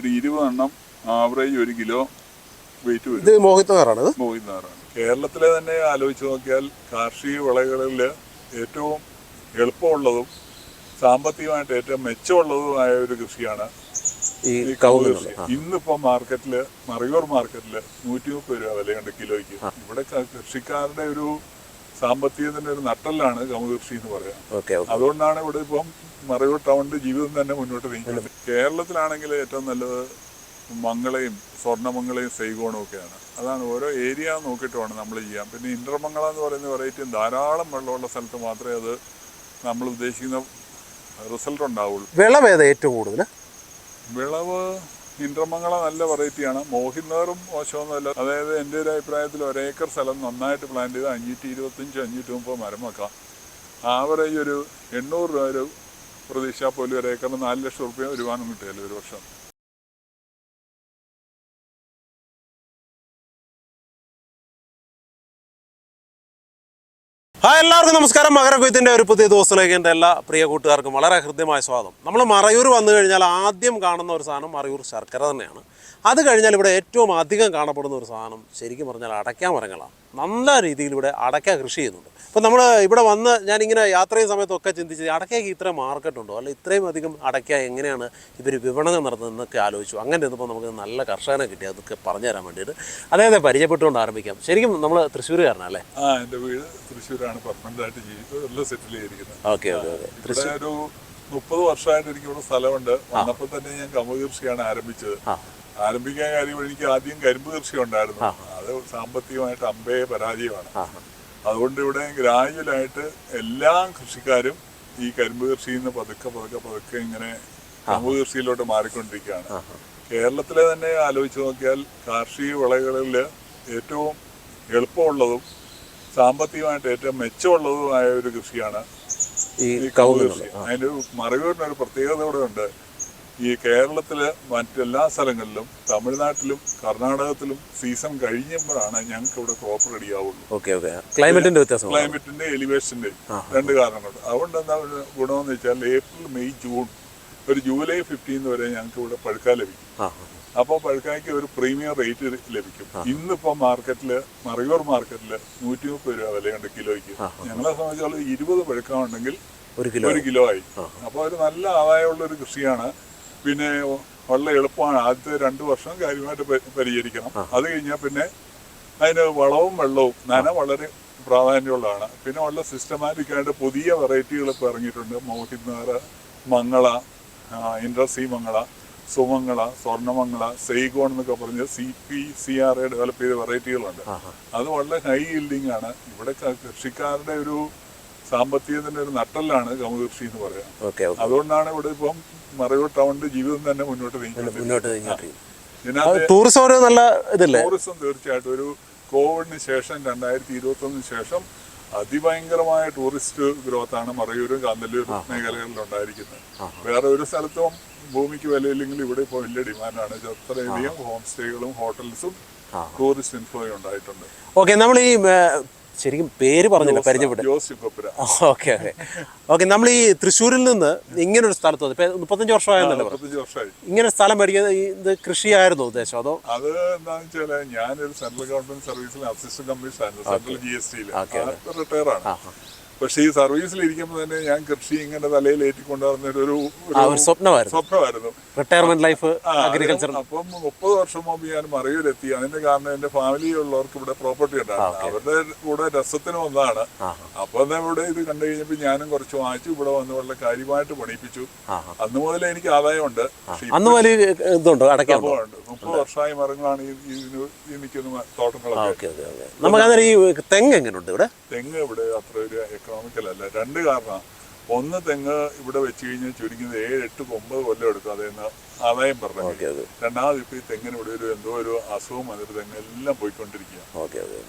ഒരു ഇരുപതെണ്ണം ആവറേജ് ഒരു കിലോ വെയിറ്റ് വരും. ഇത് മോഹിത് നാറാണ് മോഹിത് നാറാണ്. കേരളത്തിലെ തന്നെ ആലോചിച്ച് നോക്കിയാൽ കാർഷിക വിളകളിൽ ഏറ്റവും എളുപ്പമുള്ളതും സാമ്പത്തികമായിട്ട് ഏറ്റവും മെച്ചമുള്ളതുമായ ഒരു കൃഷിയാണ് ഈ കവുങ്ങ് കൃഷി. ഇന്നിപ്പോ മാർക്കറ്റിൽ മറയൂർ മാർക്കറ്റിൽ നൂറ്റി മുപ്പത് രൂപ വിലയുണ്ട് കിലോയ്ക്ക്. ഇവിടെ കൃഷിക്കാരുടെ ഒരു സാമ്പത്തികത്തിന്റെ ഒരു നട്ടലാണ് കമുകൃഷി കൃഷി എന്ന് പറയാം. അതുകൊണ്ടാണ് ഇവിടെ ഇപ്പം മറയൂർ ടൗണിന്റെ ജീവിതം തന്നെ മുന്നോട്ട് നീങ്ങുന്നത് കേരളത്തിലാണെങ്കിൽ ഏറ്റവും നല്ലത് മംഗളയും സ്വർണമംഗളയും സൈഗോണും ഒക്കെയാണ്. അതാണ് ഓരോ ഏരിയ നോക്കിയിട്ട് വേണം നമ്മൾ ചെയ്യാം പിന്നെ ഇന്റർമംഗള എന്ന് പറയുന്ന വെറൈറ്റി ധാരാളം വെള്ളമുള്ള സ്ഥലത്ത് മാത്രമേ അത് നമ്മൾ ഉദ്ദേശിക്കുന്ന റിസൾട്ട് ഉണ്ടാവുള്ളൂ. വിളവ് ഏറ്റവും കൂടുതൽ വിളവ് ഇന്റർമംഗള നല്ല വെറൈറ്റിയാണ് മോഹിന്നറും മോശമൊന്നുമല്ല അതായത് എന്റെ ഒരു അഭിപ്രായത്തിൽ ഒരേക്കർ സ്ഥലം നന്നായിട്ട് പ്ലാൻ ചെയ്ത് അഞ്ഞൂറ്റി ഇരുപത്തഞ്ച് അഞ്ഞൂറ്റി മുപ്പത് മരം വെക്കാം. ആവറേജ് ഒരു എണ്ണൂറ് രൂപ ഒരു പ്രതീക്ഷ പോലും ഒരു ഏക്കറിന് നാല് ലക്ഷം റുപ്യ വരുമാനം കിട്ടിയല്ലോ ഒരു വർഷം. ഹായ് എല്ലാവർക്കും നമസ്കാരം. മകരക്കൊയ്ത്തിന്റെ ഒരു പുതിയ ദിവസത്തിലേക്ക് എന്റെ എല്ലാ പ്രിയ കൂട്ടുകാർക്കും വളരെ ഹൃദ്യമായ സ്വാഗതം. നമ്മൾ മറയൂർ വന്നു കഴിഞ്ഞാൽ ആദ്യം കാണുന്ന ഒരു സാധനം മറയൂർ ശർക്കര തന്നെയാണ്. അത് കഴിഞ്ഞാൽ ഇവിടെ ഏറ്റവും അധികം കാണപ്പെടുന്ന ഒരു സാധനം ശരിക്കും പറഞ്ഞാൽ അടയ്ക്ക മരങ്ങളാണ് നല്ല രീതിയിലൂടെ ഇവിടെ അടയ്ക്ക കൃഷി ചെയ്യുന്നുണ്ട്. അപ്പോൾ നമ്മൾ ഇവിടെ വന്ന് ഞാനിങ്ങനെ യാത്ര ചെയ്യുന്ന സമയത്തൊക്കെ ചിന്തിച്ച് അടയ്ക്കയ്ക്ക് ഇത്ര മാർക്കറ്റുണ്ടോ അല്ല ഇത്രയും അധികം അടയ്ക്ക എങ്ങനെയാണ് ഇവർ വിപണനം നടത്തുന്നതെന്നൊക്കെ ആലോചിച്ചു. അങ്ങനെ ഇരുന്നപ്പോൾ നമുക്ക് നല്ല കർഷകനെ കിട്ടി അതൊക്കെ പറഞ്ഞു തരാൻ വേണ്ടിയിട്ട്. അതായത് പരിചയപ്പെട്ടുകൊണ്ട് ആരംഭിക്കാം. ശരിക്കും നമ്മൾ തൃശ്ശൂരുകാരനല്ലേ ആ എന്റെ വീട് തൃശ്ശൂരാണ്. പെർമനന്റായിട്ട് ജീവിതം എല്ലാം സെറ്റിൽ ചെയ്തിരിക്കുന്നത് ഓക്കെ ഓക്കെ ഓക്കെ. തൃശ്ശൂർ ഒരു മുപ്പത് വർഷമായിട്ട് എനിക്കിവിടെ സ്ഥലമുണ്ട്. വന്നപ്പോൾ തന്നെ ഞാൻ കമുക് കൃഷിയാണ് ആരംഭിച്ചത്. ആരംഭിക്കാൻ കാര്യം എനിക്ക് ആദ്യം കരിമ്പ് കൃഷി ഉണ്ടായിരുന്നു. അത് സാമ്പത്തികമായിട്ട് അമ്പേ പരാജയമാണ്. അതുകൊണ്ട് ഇവിടെ ഗ്രാജുവലായിട്ട് എല്ലാ കൃഷിക്കാരും ഈ കരിമ്പ് കൃഷിയിൽ നിന്ന് പതുക്കെ പതുക്കെ പതുക്കെ ഇങ്ങനെ കമ്പ് കൃഷിയിലോട്ട് മാറിക്കൊണ്ടിരിക്കുകയാണ്. കേരളത്തിലെ തന്നെ ആലോചിച്ച് നോക്കിയാൽ കാർഷിക വിളകളിൽ ഏറ്റവും എളുപ്പമുള്ളതും സാമ്പത്തികമായിട്ട് ഏറ്റവും മെച്ചമുള്ളതുമായ ഒരു കൃഷിയാണ് ഈ കവുങ്ങ് കൃഷി. അതിന്റെ ഒരു മറയൂരിന് ഒരു പ്രത്യേകത കൂടെ ഉണ്ട് ഈ കേരളത്തിലെ മറ്റെല്ലാ സ്ഥലങ്ങളിലും തമിഴ്നാട്ടിലും കർണാടകത്തിലും സീസൺ കഴിയുമ്പോഴാണ് ഞങ്ങൾക്ക് ഇവിടെ ക്രോപ്പ് റെഡി ആവുള്ളൂ. ക്ലൈമറ്റിന്റെ വ്യത്യാസം ക്ലൈമറ്റിന്റെ എലിവേഷന്റെ രണ്ട് കാരണങ്ങളുണ്ട്. അതുകൊണ്ട് എന്താ ഗുണമെന്ന് വെച്ചാൽ ഏപ്രിൽ മെയ് ജൂൺ ഒരു ജൂലൈ ഫിഫ്റ്റീൻ വരെ ഞങ്ങൾക്ക് ഇവിടെ പഴുക്ക ലഭിക്കും. അപ്പോൾ പഴുക്കായ്ക്ക് ഒരു പ്രീമിയം റേറ്റ് ലഭിക്കും. ഇന്നിപ്പോ മാർക്കറ്റിൽ മറയൂർ മാർക്കറ്റിൽ നൂറ്റി മുപ്പത് രൂപ വിലയുണ്ട് കിലോയ്ക്ക്. ഞങ്ങളെ സംബന്ധിച്ചോളം ഇരുപത് പഴുക്കാണെങ്കിൽ ഒരു കിലോ ഒരു കിലോ ആയി. അപ്പോൾ ഒരു നല്ല ആദായമുള്ള ഒരു കൃഷിയാണ് പിന്നെ വളരെ എളുപ്പമാണ് ആദ്യത്തെ രണ്ട് വർഷം കാര്യമായിട്ട് പരിഹരിക്കണം. അത് കഴിഞ്ഞാൽ പിന്നെ അതിന് വളവും വെള്ളവും നന വളരെ പ്രാധാന്യമുള്ളതാണ്. പിന്നെ വളരെ സിസ്റ്റമാറ്റിക് ആയിട്ട് പുതിയ വെറൈറ്റികൾ ഇപ്പോൾ ഇറങ്ങിയിട്ടുണ്ട്. മോഹിന്നാറ് മംഗള ഇൻഡസ്ട്രി മംഗള സുമംഗള സ്വർണമംഗള സെയ്ഗോൺ എന്നൊക്കെ പറഞ്ഞ് C P C R A develop ചെയ്ത വെറൈറ്റികളുണ്ട് അത് വളരെ ഹൈ ഈൽഡിംഗ് ആണ്. ഇവിടെ കൃഷിക്കാരുടെ ഒരു സാമ്പത്തികത്തിന്റെ ഒരു നട്ടലാണ് കമുകൃഷി കൃഷി എന്ന് പറയാം അതുകൊണ്ടാണ് ഇവിടെ ഇപ്പം മറയൂർ ടൗണിന്റെ ജീവിതം തന്നെ മുന്നോട്ട് നീങ്ങുന്നത് ടൂറിസം ഒരു നല്ല ഇതല്ലേ? ടൂറിസം തീർച്ചയായിട്ടും ഒരു കോവിഡിന് ശേഷം രണ്ടായിരത്തി ഇരുപത്തി ഒന്നിന് ശേഷം അതിഭയങ്കരമായ ടൂറിസ്റ്റ് ഗ്രോത്ത് ആണ് മറയൂരും കാന്തല്ലൂരും മേഖലകളിൽ ഉണ്ടായിരിക്കുന്നത്. വേറെ ഒരു സ്ഥലത്തും ഭൂമിക്ക് വിലയില്ലെങ്കിൽ ഇവിടെ ഇപ്പോൾ വലിയ ഡിമാൻഡാണ്. അത്രയധികം ഹോം സ്റ്റേകളും ഹോട്ടൽസും ടൂറിസ്റ്റ് ഇൻഫ്ലോയും ഉണ്ടായിട്ടുണ്ട്. ഓക്കെ നമ്മൾ ഈ ശരിക്കും പേര് പറഞ്ഞില്ല പരിചയപ്പെട്ടു. Okay okay. ഓക്കെ നമ്മൾ ഈ തൃശ്ശൂരിൽ നിന്ന് ഇങ്ങനെ ഒരു സ്ഥലത്ത് വന്നു. ഇപ്പൊ മുപ്പത്തഞ്ച് വർഷമായിരുന്നല്ലോ ഇങ്ങനെ സ്ഥലം മേടിക്കുന്നത് ഈ ഇത് കൃഷിയായിരുന്നു ഉദ്ദേശം അതോ? അത് എന്താണെന്ന് വെച്ചാൽ ഞാനൊരു സെൻട്രൽ ഗവൺമെന്റ് സർവീസിൽ അസിസ്റ്റന്റ് കമ്മീഷണർ ആയിരുന്നു സെൻട്രൽ ജി എസ് ടിയിൽ റിട്ടയർ ആണ് പക്ഷേ ഈ സർവീസിൽ ഇരിക്കുമ്പോൾ തന്നെ ഞാൻ കൃഷി ഇങ്ങനെ തലയിൽ ഏറ്റിക്കൊണ്ടുവന്നൊരു ഒരു സ്വപ്നമായിരുന്നു. സ്വപ്നമായിരുന്നു. റിട്ടയർമെന്റ് ലൈഫ് അഗ്രികൾച്ചർ അപ്പം മുപ്പത് വർഷം മുമ്പ് ഞാൻ മറയൂരെത്തി അതിന്റെ കാരണം എന്റെ ഫാമിലി ഉള്ളവർക്ക് ഇവിടെ പ്രോപ്പർട്ടി ഉണ്ടായിരുന്നു. അവരുടെ കൂടെ രസത്തിന് വന്നതാണ്. അപ്പൊ ഇവിടെ ഇത് കണ്ടു കഴിഞ്ഞപ്പോ ഞാനും കുറച്ച് വാങ്ങിച്ചു. ഇവിടെ വന്ന് വളരെ കാര്യമായിട്ട് പണിയിപ്പിച്ചു. അന്ന് മുതൽ എനിക്ക് ആദായമുണ്ട്. അന്ന് ഇതുണ്ടോ ഉണ്ട് മുപ്പത് വർഷമായി മരങ്ങളാണ് ഈ നിൽക്കുന്ന തോട്ടങ്ങളൊക്കെ. നമുക്ക് ഈ തെങ്ങ് എങ്ങനെയുണ്ട് ഇവിടെ? തെങ്ങ് ഇവിടെ അത്ര ഒരു എക്കണോമിക്കൽ അല്ല രണ്ട് കാരണം ഒന്ന് തെങ്ങ് ഇവിടെ വെച്ച് കഴിഞ്ഞാൽ ചുരുങ്ങിയത് ഏഴ് എട്ട് ഒമ്പത് കൊല്ലം എടുക്കും അതിൽ നിന്ന് ആദായം പറഞ്ഞു രണ്ടാമത് ഇപ്പൊ ഈ തെങ്ങിന് ഇവിടെ ഒരു എന്തോ ഒരു അസുഖം വന്നിട്ട് തെങ്ങ് എല്ലാം പോയിക്കൊണ്ടിരിക്കുക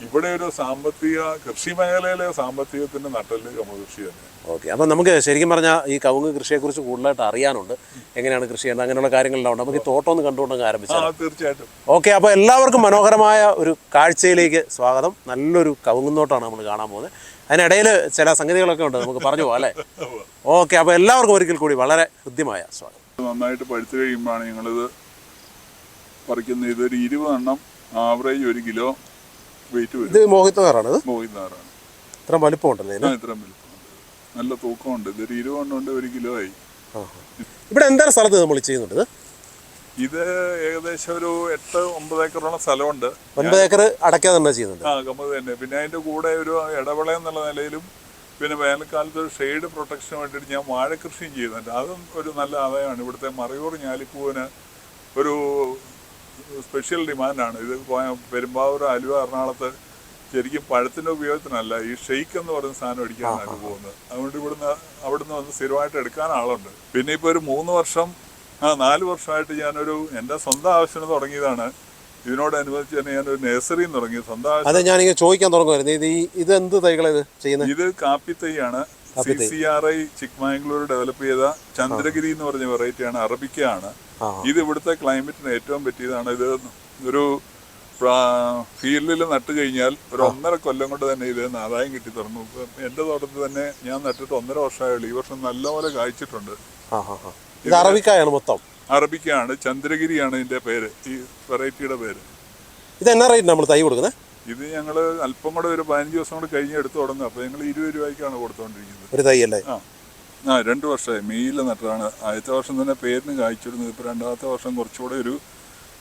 ഇവിടെ ഒരു സാമ്പത്തിക കൃഷി മേഖലയിലെ സാമ്പത്തികത്തിന്റെ നട്ടൽ കൃഷി തന്നെ ഓക്കെ അപ്പം നമുക്ക് ശരിക്കും പറഞ്ഞാൽ ഈ കവുങ്ങ് കൃഷിയെക്കുറിച്ച് കൂടുതലായിട്ട് അറിയാനുണ്ട്. എങ്ങനെയാണ് കൃഷി ചെയ്യുന്നത്? അങ്ങനെയുള്ള കാര്യങ്ങളുണ്ടാവും. നമുക്ക് ഈ തോട്ടം ഒന്ന് കണ്ടുകൊണ്ടങ്ങ് ആ ആരംഭിച്ചാൽ തീർച്ചയായിട്ടും. ഓക്കെ അപ്പോൾ എല്ലാവർക്കും മനോഹരമായ ഒരു കാഴ്ചയിലേക്ക് സ്വാഗതം. നല്ലൊരു കവുങ്ങുന്നോട്ടാണ് നമ്മൾ കാണാൻ പോകുന്നത്. അതിനിടയിൽ ചില സംഗതികളൊക്കെ ഉണ്ട് നമുക്ക് പറഞ്ഞു പോകാം അല്ലേ? ഓക്കെ അപ്പോൾ എല്ലാവർക്കും ഒരിക്കൽ കൂടി വളരെ ഹൃദ്യമായ സ്വാഗതം. നന്നായിട്ട് പഠിച്ചു കഴിയുമ്പോഴാണ് ഞങ്ങളിത് പറിക്കുന്നത്. ഇതൊരു ഇരുപതെണ്ണം ആവറേജ് ഒരു കിലോ വെയിറ്റ് വരും. ഇത് ഇത്? മോഹിനാറാണ് ഇത്ര വലിപ്പമുണ്ടല്ലേ ഇത്ര ആ ഇത്ര വലിപ്പമുണ്ട്. നല്ല തൂക്കമുണ്ട്. ഇതൊരു ഇരുപതെണ്ണം ഉണ്ട് ഒരു കിലോ ആയി. ഇവിടെ എന്താണ് സ്ഥലത്ത് നമ്മൾ ചെയ്യുന്നുണ്ട് ഇത് ഏകദേശം ഒരു എട്ട് ഒമ്പത് ഏക്കറോളം സ്ഥലമുണ്ട്. ഒൻപത് ഏക്കർ അടയ്ക്കാതെ തന്നെ ചെയ്യുന്നുണ്ട്. ആ കമ്പത് തന്നെ. പിന്നെ അതിന്റെ കൂടെ ഒരു ഇടവിള എന്നുള്ള നിലയിലും പിന്നെ വേനൽക്കാലത്ത് ഒരു ഷെയ്ഡ് പ്രൊട്ടക്ഷന് വേണ്ടിയിട്ട് ഞാൻ വാഴ വാഴക്കൃഷിയും ചെയ്യുന്നുണ്ട്. അതും ഒരു നല്ല ആദായമാണ്. ഇവിടുത്തെ മറയൂർ ഞാലിപ്പൂവിന് ഒരു സ്പെഷ്യൽ ഡിമാൻഡാണ് ഇത് പെരുമ്പാവൂർ ആലുവ എറണാകുളത്ത് ശരിക്കും പഴത്തിന്റെ ഉപയോഗത്തിനല്ല ഈ ഷെയ്ക്ക് എന്ന് പറയുന്ന സാധനം അടിക്കാനാണ് പോകുന്നത്. അതുകൊണ്ട് ഇവിടുന്ന് അവിടുന്ന് വന്ന് സ്ഥിരമായിട്ട് എടുക്കാൻ ആളുണ്ട്. പിന്നെ ഇപ്പോൾ ഒരു മൂന്ന് വർഷം ആ നാല് വർഷമായിട്ട് ഞാനൊരു എന്റെ സ്വന്തം ആവശ്യത്തിന് തുടങ്ങിയതാണ്. ഇതിനോടനുബന്ധിച്ച് തന്നെ ഞാനൊരു നഴ്സറിയും തുടങ്ങി. സ്വന്തം അതെ ഞാനിങ്ങനെ ചോദിക്കാൻ തുടങ്ങുമായിരുന്നു ഇത് ഇത് എന്ത് തൈകളാണ് ചെയ്യുന്നത് ഇത് കാപ്പി തൈയാണ് C C R I Chikmagalur develop ചെയ്ത ചന്ദ്രഗിരി എന്ന് പറഞ്ഞ വെറൈറ്റിയാണ് അറബിക്കയാണ്. ആണ് ഇത് ഇവിടുത്തെ ക്ലൈമറ്റിന് ഏറ്റവും പറ്റിയതാണ്. ഇത് ഒരു ഫീൽഡിൽ നട്ട് കഴിഞ്ഞാൽ ഒരു ഒന്നര കൊല്ലം കൊണ്ട് തന്നെ ഇത് ആദായം കിട്ടി തുടങ്ങും എന്റെ എന്റെ തോട്ടത്തിൽ തന്നെ ഞാൻ നട്ടിട്ട് ഒന്നര വർഷമായുള്ളൂ. ഈ വർഷം നല്ലപോലെ കായ്ച്ചിട്ടുണ്ട്. ഇത് അറബിക്കായാണ് മൊത്തം. അറബിക്കാണ് ചന്ദ്രഗിരിയാണ് ഇതിന്റെ പേര് ഈ വെറൈറ്റിയുടെ പേര്. ഇത് എന്നാ റേറ്റ് നമ്മൾ തൈ കൊടുക്കുന്നത് ഇത് ഞങ്ങൾ അല്പം കൂടെ ഒരു പതിനഞ്ച് ദിവസം കൂടെ കഴിഞ്ഞ് എടുത്തു തുടങ്ങും. അപ്പോൾ ഞങ്ങൾ ഇരുപത് രൂപയ്ക്കാണ് കൊടുത്തുകൊണ്ടിരിക്കുന്നത് ഒരു തൈ അല്ലേ? ആ. ആ രണ്ട് വർഷമായി. മെയ്യിൽ നട്ടതാണ്. ആദ്യത്തെ വർഷം തന്നെ പേരിന് കായ്ച്ചിരുന്നു. ഇപ്പോൾ രണ്ടാമത്തെ വർഷം കുറച്ചുകൂടെ ഒരു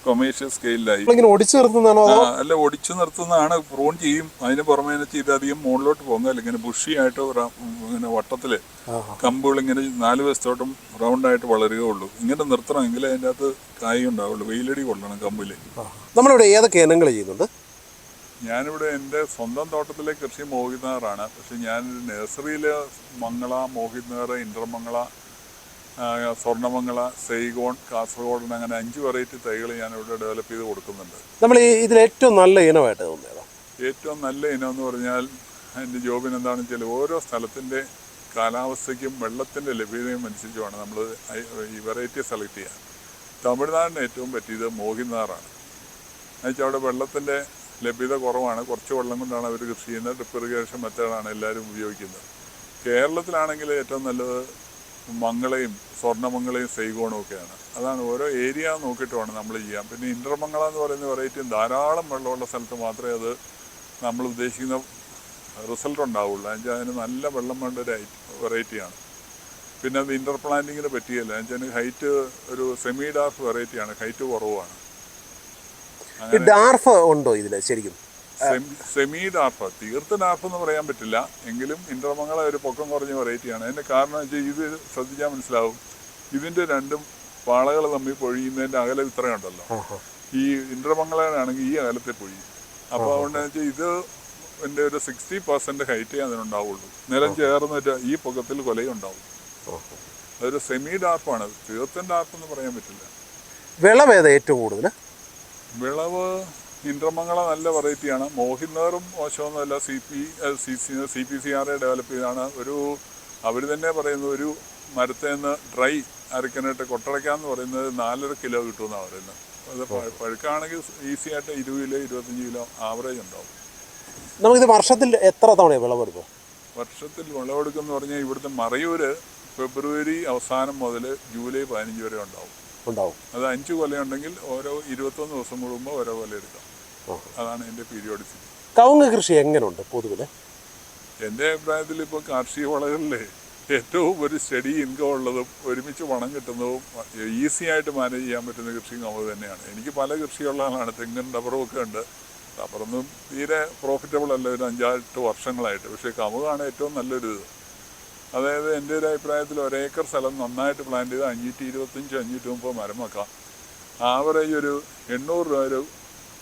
കൊമേഴ്ഷ്യൽ സ്കെയിലായി നമ്മളിങ്ങനെ ഒടിച്ചു നിർത്തുന്നതാണോ അല്ല ഒടിച്ചു നിർത്തുന്നതാണ്. പ്രൂൺ ചെയ്യും അതിന് പുറമേ ചെയ്താധികം അധികം മുകളിലോട്ട് പോകുന്നതല്ല ഇങ്ങനെ ബുഷിയായിട്ട് ഇങ്ങനെ വട്ടത്തിൽ കമ്പുകൾ ഇങ്ങനെ നാല് വശത്തോട്ടും റൗണ്ടായിട്ട് വളരുകയുള്ളൂ ഇങ്ങനെ നിർത്തണമെങ്കിൽ അതിന്റെ അകത്ത് കായ് ഉണ്ടാവുള്ളൂ. വെയിലടി കൊള്ളണം കമ്പിൽ. നമ്മളിവിടെ ഏതൊക്കെ ഇനങ്ങൾ ചെയ്യുന്നുണ്ട്? ഞാനിവിടെ എന്റെ സ്വന്തം തോട്ടത്തിലെ കൃഷി മോഹിനാറാണ് പക്ഷെ ഞാൻ നഴ്സറിയിൽ മംഗള മോഹിനാറ് ഇന്റർമംഗള സ്വർണമംഗള സെയ്ഗോൺ കാസർഗോഡ് അങ്ങനെ അഞ്ച് വെറൈറ്റി തൈകൾ ഞാൻ ഇവിടെ ഡെവലപ്പ് ചെയ്ത് കൊടുക്കുന്നുണ്ട്. നമ്മൾ ഈ ഇതിൽ ഏറ്റവും നല്ല ഇനമായിട്ട് തോന്നിയതാ? ഏറ്റവും നല്ല ഇനം എന്ന് പറഞ്ഞാൽ എന്റെ ജോബിന് എന്താണെന്ന് വെച്ചാൽ ഓരോ സ്ഥലത്തിന്റെ കാലാവസ്ഥയ്ക്കും വെള്ളത്തിന്റെ ലഭ്യതയും അനുസരിച്ചുമാണ് നമ്മൾ ഈ വെറൈറ്റി സെലക്ട് ചെയ്യുക. തമിഴ്നാടിന് ഏറ്റവും പറ്റിയത് മോഹിനാറാണ് എന്നുവെച്ചാൽ അവിടെ വെള്ളത്തിന്റെ ലഭ്യത കുറവാണ്. കുറച്ച് വെള്ളം കൊണ്ടാണ് അവർ കൃഷി ചെയ്യുന്നത്. ഡ്രിപ്പ് ഇറിഗേഷൻ മെത്തേഡാണ് എല്ലാവരും ഉപയോഗിക്കുന്നത്. കേരളത്തിലാണെങ്കിൽ ഏറ്റവും നല്ലത് മംഗളയും സ്വർണമംഗളയും സൈഗോണും ഒക്കെയാണ് അതാണ് ഓരോ ഏരിയ നോക്കിയിട്ട് വേണം നമ്മൾ ചെയ്യാം പിന്നെ ഇന്റർമംഗള എന്ന് പറയുന്ന വെറൈറ്റിയും ധാരാളം വെള്ളമുള്ള സ്ഥലത്ത് മാത്രമേ അത് നമ്മൾ ഉദ്ദേശിക്കുന്ന റിസൾട്ട് ഉണ്ടാവുള്ളൂ. എന്നുവെച്ചാൽ അതിന് നല്ല വെള്ളം വേണ്ട ഒരു വെറൈറ്റിയാണ്. പിന്നെ അത് ഇന്റർ പ്ലാന്റിങ്ങിന് പറ്റിയല്ല എന്നുവെച്ചാൽ ഹൈറ്റ് ഒരു സെമി ഡാർഫ് വെറൈറ്റിയാണ്. ഹൈറ്റ് കുറവാണ്. ഡാർഫ് ഉണ്ടോ ഇതിൽ ശരിക്കും. സെമി ഡാർഫ് തീർത്ത ഡാർഫ് എന്ന് പറയാൻ പറ്റില്ല. എങ്കിലും ഇന്ദ്രമംഗള ഒരു പൊക്കം കുറഞ്ഞ വെറൈറ്റിയാണ് അതിന്റെ കാരണം വെച്ചാൽ ഇത് ശ്രദ്ധിച്ചാൽ മനസ്സിലാവും. ഇതിന്റെ രണ്ടും പാളകൾ തമ്മിൽ പൊഴിയുന്നതിന്റെ അകലം ഇത്രയുണ്ടല്ലോ ഈ ഇന്ദ്രമംഗളാണെങ്കിൽ ഈ അകലത്തെ പൊഴിയും അപ്പോൾ അതുകൊണ്ടെന്ന് വെച്ചാൽ ഇത് എന്റെ ഒരു സിക്സ്റ്റി പെർസെന്റ് ഹൈറ്റേ അതിനുണ്ടാവുള്ളൂ. നിലം ചേർന്നിട്ട് ഈ പൊക്കത്തിൽ കൊലയും ഉണ്ടാവും. അതൊരു സെമി ഡാർപ്പാണ് തീർത്തൻ ഡാർപ്പ് എന്ന് പറയാൻ പറ്റില്ല. വിളവ് ഏതാ ഏറ്റവും കൂടുതൽ വിളവ് ഇന്ദ്രമംഗള നല്ല വെറൈറ്റിയാണ് മോഹിന്നറും മോശമൊന്നുമല്ല. C P C C C P C R develop ചെയ്താണ്. ഒരു അവർ തന്നെ പറയുന്ന ഒരു മരത്തിൽ നിന്ന് ഡ്രൈ അരക്കാനായിട്ട് കൊട്ടടയ്ക്കാന്ന് പറയുന്നത് നാലര കിലോ കിട്ടുമെന്നാണ് പറയുന്നത്. അത് പഴുക്കാണെങ്കിൽ ഈസി ആയിട്ട് ഇരുപത് കിലോ ഇരുപത്തഞ്ച് കിലോ ആവറേജ് ഉണ്ടാവും. നമുക്കിത് വർഷത്തിൽ എത്ര തവണ വിളവെടുക്കും വർഷത്തിൽ വിളവെടുക്കുമെന്ന് പറഞ്ഞാൽ ഇവിടുത്തെ മറയൂർ ഫെബ്രുവരി അവസാനം മുതൽ ജൂലൈ പതിനഞ്ച് വരെ ഉണ്ടാവും. ഉണ്ടാവും. അത് അഞ്ച് കൊലയുണ്ടെങ്കിൽ ഓരോ ഇരുപത്തൊന്ന് ദിവസം കൂടുമ്പോൾ ഓരോ കൊല എടുക്കാം. അതാണ് എന്റെ പീരിയോഡിസിറ്റി കവുങ്ങ് കൃഷി എങ്ങനെയുണ്ട് പൊതുവിൽ എന്റെ അഭിപ്രായത്തിൽ ഇപ്പോൾ കാർഷിക വളകളിലെ ഏറ്റവും ഒരു സ്റ്റഡി ഇൻകം ഉള്ളതും ഒരുമിച്ച് പണം കിട്ടുന്നതും ഈസി ആയിട്ട് മാനേജ് ചെയ്യാൻ പറ്റുന്ന കൃഷിയും കവുങ്ങ് തന്നെയാണ്. എനിക്ക് പല കൃഷിയുള്ള ആളാണ്. തെങ്ങും റബ്ബറും ഒക്കെ ഉണ്ട്. റബ്ബറൊന്നും തീരെ പ്രോഫിറ്റബിൾ അല്ല. ഒരു അഞ്ചാറ് വർഷങ്ങളായിട്ട്. പക്ഷേ കമുകാണ് ഏറ്റവും നല്ലൊരു ഇത് അതായത് എന്റെ ഒരു അഭിപ്രായത്തിൽ ഒരേക്കർ സ്ഥലം നന്നായിട്ട് പ്ലാൻ ചെയ്ത് അഞ്ഞൂറ്റി ഇരുപത്തഞ്ച് അഞ്ഞൂറ്റി മുപ്പത് മരം വെക്കാം ആവറേജ് ഒരു എണ്ണൂറ് രൂപ ഒരു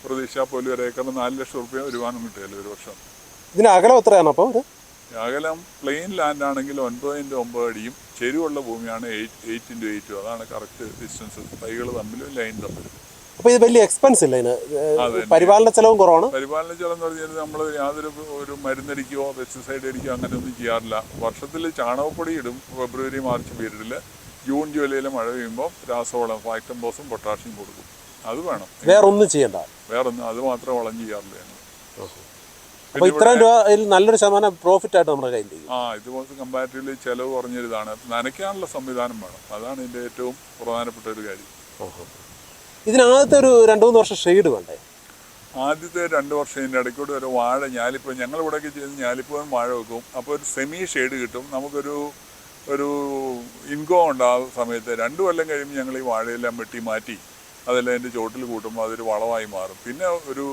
പ്രതീക്ഷ പോലും ഒരു ഏക്കറിന് നാല് ലക്ഷം റുപ്യ വരുമാനം കിട്ടിയല്ലോ ഒരു വർഷം. ഇതിന് അകലം എത്രയാണ് അപ്പോൾ ഇത്? അകലം പ്ലെയിൻ ലാൻഡ് ആണെങ്കിൽ ഒൻപത് ഇന്റു ഒമ്പത് അടിയും ചെരുവുള്ള ഭൂമിയാണ് എയ്റ്റ് എയ്റ്റ് ഇന്റു എയ്റ്റും അതാണ് കറക്റ്റ് ഡിസ്റ്റൻസ് തൈകൾ തമ്മിലും ലൈൻ തമ്മിലും. അപ്പോൾ ഇത് വലിയ എക്സ്പെൻസ് ഇല്ല ഇതിന്. പരിപാലന ചെലവും കുറവാണ്. പരിപാലന ചെലവ് എന്ന് പറഞ്ഞാൽ നമ്മൾ യാതൊരു ഒരു മരുന്നടിക്കുകയോ പെസ്റ്റിസൈഡ് അങ്ങനെ ഒന്നും ചെയ്യാറില്ല. വർഷത്തിൽ ചാണകപ്പൊടി ഇടും. ഫെബ്രുവരി മാർച്ച് പീരീഡിൽ ജൂൺ ജൂലൈയിൽ മഴ പെയ്യുമ്പോൾ രാസവളം ഫാക്ടംബോസും പൊട്ടാഷ്യം കൊടുക്കും. അത് വേണം. വേറെ ഒന്നും ചെയ്യണ്ട. വേറൊന്നും അത് മാത്രം വളം ചെയ്യാറില്ല അപ്പോൾ ഇത്രയും രൂപയിൽ നല്ലൊരു ശതമാനം പ്രോഫിറ്റ് ആയിട്ട് നമ്മുടെ ആ ഇതുപോലത്തെ കമ്പാരിറ്റീവ്ലി ചിലവ് കുറഞ്ഞൊരിതാണ്. നനയ്ക്കാനുള്ള സംവിധാനം വേണം. അതാണ് ഇതിന്റെ ഏറ്റവും പ്രധാനപ്പെട്ട ഒരു കാര്യം. ഇതിനകത്ത് ഒരു രണ്ട് മൂന്ന് വർഷം ഷെയ്ഡ് വേണ്ടേ? ആദ്യത്തെ രണ്ട് വർഷം ഇതിന്റെ ഇടയ്ക്കൂടെ ഒരു വാഴ ഞാലിപ്പൂ ഞങ്ങൾ ഇവിടെയൊക്കെ ചെയ്ത് ഞാലിപ്പൂവും വാഴ വെക്കും. അപ്പോൾ ഒരു സെമി ഷെയ്ഡ് കിട്ടും. നമുക്കൊരു ഒരു ഇൻകം ഉണ്ടാകുന്ന സമയത്ത് രണ്ടു കൊല്ലം കഴിയുമ്പോൾ ഞങ്ങൾ ഈ വാഴയെല്ലാം വെട്ടി മാറ്റി അതെല്ലാം അതിന്റെ ചോട്ടിൽ കൂട്ടുമ്പോൾ അതൊരു വളമായി മാറും. പിന്നെ ഒരു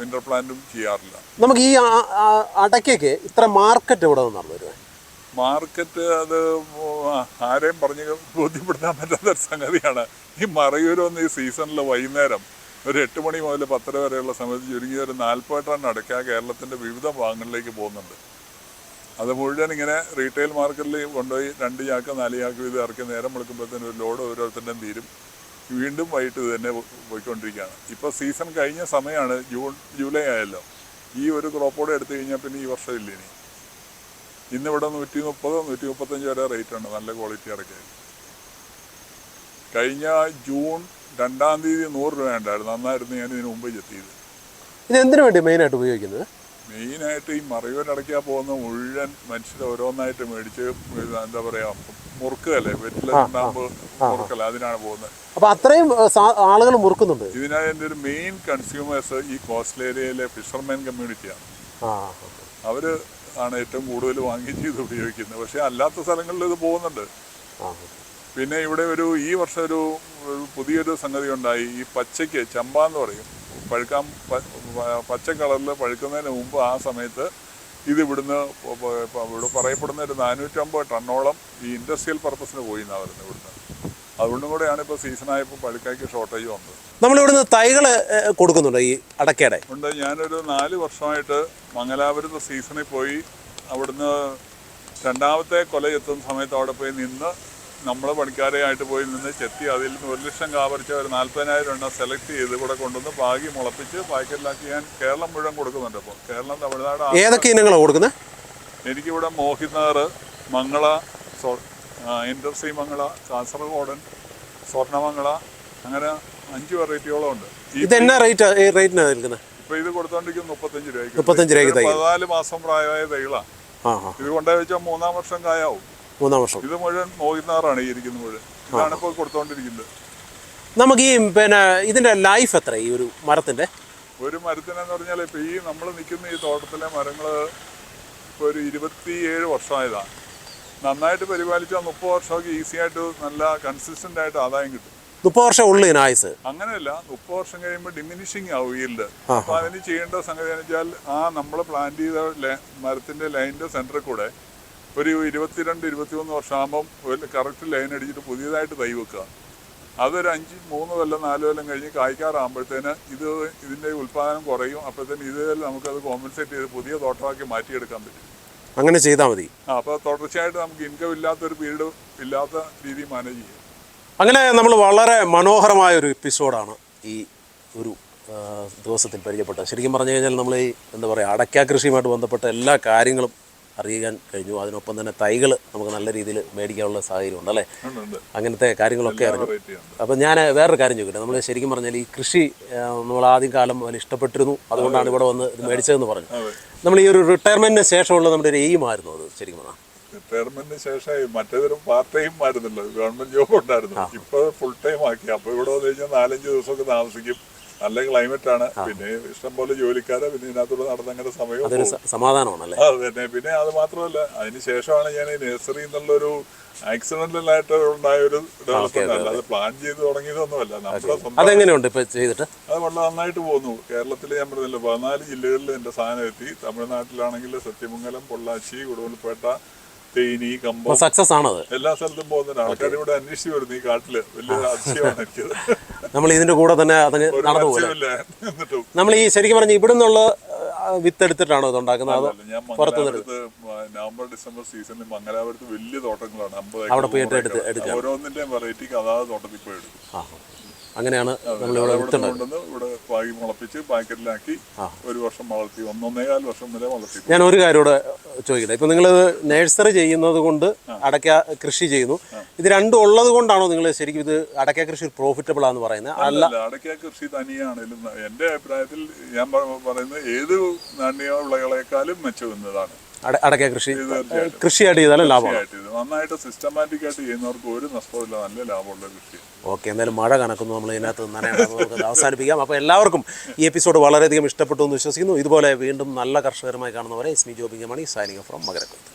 വിന്റർ പ്ലാന്റും ചെയ്യാറില്ല. നമുക്ക് ഈ അടയ്ക്കൊക്കെ ഇത്ര മാർക്കറ്റ് ഇവിടെ നിന്നാണ് വരുന്നത്? മാർക്കറ്റ് അത് ആരെയും പറഞ്ഞ് ബോധ്യപ്പെടുത്താൻ പറ്റാത്ത ഒരു സംഗതിയാണ്. ഈ മറയൂരൊന്ന് ഈ സീസണിൽ വൈകുന്നേരം ഒരു എട്ട് മണി മുതൽ പത്തര വരെയുള്ള സമയത്ത് ചുരുങ്ങി ഒരു നാൽപ്പത് ടൺ അടയ്ക്ക കേരളത്തിന്റെ വിവിധ ഭാഗങ്ങളിലേക്ക് പോകുന്നുണ്ട്. അത് മുഴുവൻ ഇങ്ങനെ റീറ്റെയിൽ മാർക്കറ്റിൽ കൊണ്ടുപോയി രണ്ട് ചാക്ക് നാല് ചാക്ക് വീതം ഇറക്കി നേരം വിളിക്കുമ്പോഴത്തേനും ഒരു ലോഡ് ഓരോരുത്തരുടെയും തീരും. വീണ്ടും വൈകിട്ട് ഇത് തന്നെ പോയിക്കൊണ്ടിരിക്കുകയാണ്. ഇപ്പോൾ സീസൺ കഴിഞ്ഞ സമയമാണ് ജൂൺ ജൂലൈ ആയല്ലോ. ഈ ഒരു ക്രോപ്പോടെ എടുത്തു കഴിഞ്ഞാൽ പിന്നെ ഈ വർഷമില്ല ഇനി. ഇന്നിവിടെ നൂറ്റി മുപ്പത് നൂറ്റി മുപ്പത്തഞ്ച് വരെ റേറ്റ് ഉണ്ട്. നല്ല ക്വാളിറ്റി അടയ്ക്കാൻ കഴിഞ്ഞ ജൂൺ രണ്ടാം തീയതി നൂറ് രൂപ ഉണ്ടായിരുന്നു. നന്നായിരുന്നു ഞാൻ ഇതിന് മുമ്പ് ചെത്തിയത്. ഇത് എന്തിനു വേണ്ടി മെയിനായിട്ട് ഉപയോഗിക്കുന്നത്? മെയിനായിട്ട് ഈ മറയൂരടയ്ക്കാൻ പോകുന്ന മുഴുവൻ മനുഷ്യർ ഓരോന്നായിട്ട് മേടിച്ച് എന്താ പറയുക മുറുക്കല്ലേ വെറ്റിലുണ്ടാകുമ്പോൾ മുറുക്കല്ല? അതിനാണ് പോകുന്നത്. അപ്പോൾ അത്രയും ആളുകൾ മുറുക്കുന്നുണ്ട്? ഇതിനായി ഒരു മെയിൻ കൺസ്യൂമേഴ്സ് ഈ കോസ്റ്റൽ ഏരിയയിലെ ഫിഷർമാൻ കമ്മ്യൂണിറ്റിയാണ് അവർ ആണ് ഏറ്റവും കൂടുതൽ വാങ്ങിച്ച് ഇത് ഉപയോഗിക്കുന്നത്. പക്ഷേ അല്ലാത്ത സ്ഥലങ്ങളിൽ ഇത് പോകുന്നുണ്ട്. പിന്നെ ഇവിടെ ഒരു ഈ വർഷം ഒരു പുതിയൊരു സംഗതി ഉണ്ടായി. ഈ പച്ചയ്ക്ക് ചമ്പ എന്ന് പറയും. പഴുക്കാൻ പച്ച കളറിൽ പഴുക്കുന്നതിന് മുമ്പ് ആ സമയത്ത് ഇത് ഇവിടുന്ന് ഇവിടെ പറയപ്പെടുന്ന ഒരു നാനൂറ്റമ്പത് ടണ്ണോളം ഈ ഇൻഡസ്ട്രിയൽ പർപ്പസിന് പോയി എന്നാണ് പറയുന്നത് ഇവിടുന്ന്. അതുകൊണ്ടും കൂടെയാണ് ഇപ്പോൾ സീസണായപ്പോൾ പഴുക്കായ്ക്ക് ഷോർട്ടേജ് വന്നത്. നമ്മളിവിടുന്ന് തൈകൾ കൊടുക്കുന്നുണ്ട് ഈ അടക്കയുടെ ഉണ്ട്. ഞാനൊരു നാല് വർഷമായിട്ട് മംഗലാപുരത്ത് സീസണിൽ പോയി അവിടുന്ന് രണ്ടാമത്തെ കൊല എത്തുന്ന സമയത്ത് അവിടെ പോയി നിന്ന് നമ്മൾ പണിക്കാരെയായിട്ട് പോയി നിന്ന് ചെത്തി അതിൽ നിന്ന് ഒരു ലക്ഷം കാപറിച്ച ഒരു നാൽപ്പതിനായിരം എണ്ണം സെലക്ട് ചെയ്ത് ഇവിടെ കൊണ്ടുവന്ന് പാകി മുളപ്പിച്ച് പാക്കറ്റിലാക്കി ഞാൻ കേരളം മുഴുവൻ കൊടുക്കുന്നുണ്ട് അപ്പോൾ കേരളം തമിഴ്നാട് ഏതൊക്കെ ഇനങ്ങളാണ് കൊടുക്കുന്നത്? എനിക്കിവിടെ മോഹിനാർ മംഗള സോ ഇൻഡസ്ട്രി മംഗള കാസർഗോഡൻ സ്വർണമംഗള അങ്ങനെ അഞ്ച് വെറൈറ്റിയോളം ഉണ്ട്. ഇത് എന്നാ റേറ്റ് ഈ റേറ്റിനാണ് നിൽക്കുന്നത് ഇപ്പൊ ഇത് കൊടുത്തോണ്ടിരിക്കുന്നത് മുപ്പത്തഞ്ച് രൂപയ്ക്ക്. മുപ്പത്തഞ്ച് രൂപയ്ക്ക് തൈ. പതിനാല് മാസം പ്രായമായ തൈകളാ ഇത് കൊണ്ടേ വെച്ചാൽ മൂന്നാം വർഷം കായാവും. മൂന്നാം വർഷം. ഇത് മുഴുവൻ മോഹിനാറാണ് ഈ ഇരിക്കുന്നത് മുഴുവൻ. ഇതാണ് ഇപ്പോൾ കൊടുത്തോണ്ടിരിക്കുന്നത്. നമുക്ക് ഈ പിന്നെ ഇതിന്റെ ലൈഫ് എത്ര ഈ ഒരു മരത്തിന്റെ? ഒരു മരത്തിനെന്ന് പറഞ്ഞാൽ ഇപ്പൊ ഈ നമ്മൾ നിൽക്കുന്ന ഈ തോട്ടത്തിലെ മരങ്ങൾ ഇപ്പൊ ഒരു ഇരുപത്തിയേഴ് വർഷമായതാണ് നന്നായിട്ട് പരിപാലിച്ചാൽ മുപ്പത് വർഷമൊക്കെ ഈസി ആയിട്ട് നല്ല കൺസിസ്റ്റന്റ് ആയിട്ട് ആദായം കിട്ടും. മുപ്പത് വർഷം ഉള്ളു ഇതിന് ആയുസ്. അങ്ങനെയല്ല മുപ്പത് വർഷം കഴിയുമ്പോൾ ഡിമിനിഷിങ് ആവും ഈൽഡ് അപ്പൊ അതിന് ചെയ്യേണ്ട സംഗതി എന്ന് വെച്ചാൽ ആ നമ്മൾ പ്ലാന്റ് ചെയ്ത മരത്തിന്റെ ലൈനിന്റെ സെന്ററിൽ കൂടെ ഒരു ഇരുപത്തിരണ്ട് ഇരുപത്തിമൂന്ന് വർഷമാകുമ്പം ഒരു കറക്റ്റ് ലൈൻ അടിച്ചിട്ട് പുതിയതായിട്ട് തൈ വെക്കുക. അതൊരു അഞ്ച് മൂന്ന് കൊല്ലം നാല് കൊല്ലം കഴിഞ്ഞ് കായ്ക്കാറാകുമ്പോഴത്തേന് ഇത് ഇതിന്റെ ഉൽപ്പാദനം കുറയും. അപ്പോഴത്തേന് ഇതിൽ നമുക്കത് കോമ്പൻസേറ്റ് ചെയ്ത് പുതിയ തോട്ടമാക്കി മാറ്റിയെടുക്കാൻ പറ്റും. അങ്ങനെ ചെയ്താൽ മതി. അപ്പോൾ തുടർച്ചയായിട്ട് നമുക്ക് ഇൻകം ഇല്ലാത്ത ഒരു പീരീഡ് ഇല്ലാത്ത രീതിയിൽ മാനേജ് ചെയ്യാം. അങ്ങനെ നമ്മൾ വളരെ മനോഹരമായ ഒരു എപ്പിസോഡാണ് ഈ ഒരു ദിവസത്തിൽ പരിചയപ്പെട്ടത്. ശരിക്കും പറഞ്ഞു കഴിഞ്ഞാൽ നമ്മൾ ഈ എന്താ പറയുക അടയ്ക്ക കൃഷിയുമായിട്ട് ബന്ധപ്പെട്ട എല്ലാ കാര്യങ്ങളും അറിയാൻ കഴിഞ്ഞു. അതിനൊപ്പം തന്നെ തൈകൾ നമുക്ക് നല്ല രീതിയിൽ മേടിക്കാനുള്ള സാഹചര്യം ഉണ്ട് അല്ലേ അങ്ങനത്തെ കാര്യങ്ങളൊക്കെ അറിഞ്ഞു. അപ്പം ഞാൻ വേറൊരു കാര്യം ചോദിക്കട്ടെ. നമ്മൾ ശരിക്കും പറഞ്ഞാൽ ഈ കൃഷി നമ്മൾ ആദ്യം കാലം ഇഷ്ടപ്പെട്ടിരുന്നു. അതുകൊണ്ടാണ് ഇവിടെ വന്ന് ഇത് മേടിച്ചതെന്ന് പറഞ്ഞു. നമ്മൾ ഈ ഒരു റിട്ടയർമെന്റിന് ശേഷമുള്ള നമ്മുടെ ഒരു എയിം ആയിരുന്നു അത് ശരിക്കും പറഞ്ഞാൽ റിട്ടയർമെന്റിന് ശേഷം മറ്റേതൊരു പാർട്ട് ടൈം ആയിരുന്നല്ലോ ഗവൺമെന്റ് ജോബ് ഉണ്ടായിരുന്നു. ഇപ്പൊ ഫുൾ ടൈം ആക്കി. അപ്പൊ ഇവിടെ വന്നു കഴിഞ്ഞാൽ നാലഞ്ച് ദിവസമൊക്കെ താമസിക്കും. നല്ല ക്ലൈമറ്റ് ആണ്. പിന്നെ ഇഷ്ടം പോലെ ജോലിക്കാരെ. പിന്നെ ഇതിനകത്തുള്ള നടന്നങ്ങനെ സമയം അതൊരു. സമാധാനമാണല്ലേ? അത് തന്നെ പിന്നെ അത് മാത്രമല്ല അതിന് ശേഷമാണ് ഞാൻ ഈ നഴ്സറി എന്നുള്ളൊരു ആക്സിഡന്റൽ ആയിട്ട് ഉണ്ടായ ഒരു ഡെവലപ്മെന്റ് അല്ല. അത് പ്ലാൻ ചെയ്ത് തുടങ്ങിയതൊന്നുമല്ല. നമ്മുടെ സ്വന്തം അതെങ്ങനെയുണ്ട് ഇപ്പം ചെയ്തിട്ട്? അത് വളരെ നന്നായിട്ട് പോകുന്നു. കേരളത്തിൽ ഞാൻ പറഞ്ഞല്ലോ പതിനാല് ജില്ലകളിൽ എന്റെ സാധനം എത്തി. തമിഴ്നാട്ടിലാണെങ്കിൽ സത്യമംഗലം പൊള്ളാച്ചി ഉടുവൽപേട്ട തേനി കമ്പം. സക്സസ് ആണത്. എല്ലാ സ്ഥലത്തും പോകുന്നുണ്ട്. ആൾക്കാർ ഇവിടെ അന്വേഷിച്ച് വരുന്നു ഈ കാട്ടിൽ. വലിയ അതിശയമാണ് എനിക്കത്. നമ്മൾ ഇതിന്റെ കൂടെ തന്നെ അതിന് നടന്നു പോലെ നമ്മൾ ഈ ശരിക്കും പറഞ്ഞ ഇവിടെ നിന്നുള്ള വിത്ത് എടുത്തിട്ടാണോ ഇത് ഉണ്ടാക്കുന്നത്? മംഗലാപുരത്ത് നവംബർ ഡിസംബർ സീസണിൽ മംഗലാപുരത്ത് വലിയ തോട്ടങ്ങളാണ്. അവിടെ പോയിട്ട് എടുത്ത്. ഓരോന്നിന്റെയും വെറൈറ്റിക്ക് അതാത് തോട്ടത്തിൽ പോയി എടുക്കും. അങ്ങനെയാണ് നമ്മൾ ഇവിടെ വിത്തുണ്ടാക്കുന്നത് ഇവിടെ പാകി മുളപ്പിച്ച് പാക്കറ്റിലാക്കി ഒരു വർഷം വളർത്തി ഒന്നൊന്നേകാൽ വർഷം വരെ വളർത്തി. ഞാൻ ഒരു കാര്യം കൂടെ ചോദിക്കട്ടെ? ഇപ്പൊ നിങ്ങൾ നഴ്സറി ചെയ്യുന്നത് കൊണ്ട് അടയ്ക്ക കൃഷി ചെയ്യുന്നു. ഇത് രണ്ടും ഉള്ളത് കൊണ്ടാണോ നിങ്ങൾ ശരിക്കും ഇത് അടയ്ക്ക കൃഷി പ്രോഫിറ്റബിൾ ആണെന്ന് പറയുന്നത്? അല്ല അടയ്ക്ക കൃഷി തനിയാണെങ്കിലും എന്റെ അഭിപ്രായത്തിൽ ഞാൻ പറയുന്നത് ഏത് നാണ്യ വിളകളെക്കാളും മെച്ചമെന്നതാണ് അട- അടയ്ക്ക കൃഷി. കൃഷിയായിട്ട് ചെയ്താലും ലാഭം നന്നായിട്ട് സിസ്റ്റമാറ്റിക് ആയിട്ട് ചെയ്യുന്നവർക്ക് ഒരു നഷ്ടമില്ല നല്ല ലാഭമുള്ള കൃഷി. ഓക്കെ എന്തായാലും മഴ കണക്കുന്നു നമ്മൾ ഇതിനകത്ത് നമുക്ക് അവസാനിപ്പിക്കാം. അപ്പോൾ എല്ലാവർക്കും ഈ എപ്പിസോഡ് വളരെയധികം ഇഷ്ടപ്പെട്ടു എന്ന് വിശ്വസിക്കുന്നു. ഇതുപോലെ വീണ്ടും നല്ല കർഷകരുമായി കാണുന്നവരെ ഇസ്മി ജോബിംഗ് ഈ സൈനിങ് ഫ്രം മകരക്കൊയ്ത്ത്